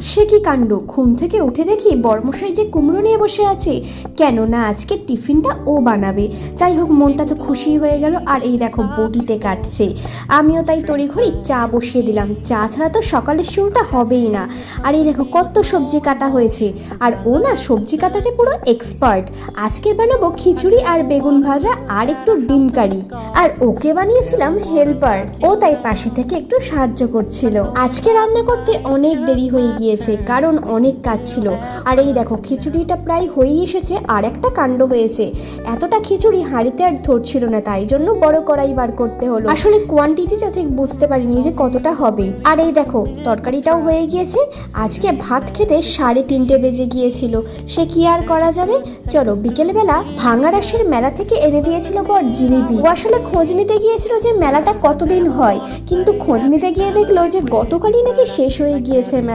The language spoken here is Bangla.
সে কি কাণ্ড? ঘুম থেকে উঠে দেখি বর্মশাই যে কুমড়ো নিয়ে বসে আছে। কেন না আজকে টিফিনটা ও বানাবে। যাই হোক মনটা তো খুশি হয়ে গেল আর এই দেখো বটিতে কাটছে। আমিও তাই তড়িঘড়ি চা বসিয়ে দিলাম। চা ছাড়া তো সকালের শুরুটা হবেই না। আর এই দেখো কত সবজি কাটা হয়েছে। আর ও না সবজি কাটাতে পুরো এক্সপার্ট আজকে বানাবো খিচুড়ি আর বেগুন ভাজা আর একটু ডিম কারি। আর ওকে বানিয়েছিলাম হেল্পার। ও তাই পাশে থেকে একটু সাহায্য করছিল। আজকে রান্না করতে অনেক দেরি হয়ে গিয়েছে কারণ অনেক কাজ ছিল। আর এই দেখো, খিচুড়িটা প্রায় হয়েই এসেছে, আর একটা কাণ্ড হয়েছে। এতটা খিচুড়ি হাঁড়িতে আর ধরছিল না, তাই জন্য বড় কড়াই বার করতে হলো। আসলে কোয়ান্টিটিটা ঠিক বুঝতে পারিনি যে কতটা হবে। আর এই দেখো, তরকারিটাও হয়ে গিয়েছে। আজকে ভাত খেতে সাড়ে তিনটে বেজে গিয়েছিল। সে কি আর করা যাবে? চলো, বিকেলবেলা ভাঙারাসের মেলা থেকে এনে দিয়েছিল বর জিলিপি। ও আসলে খোঁজ নিতে গিয়েছিল যে মেলাটা কতদিন হয়। কিন্তু খোঁজ নিতে গিয়ে দেখল যে গতকালই নাকি শেষ হয়ে গিয়েছে মেলা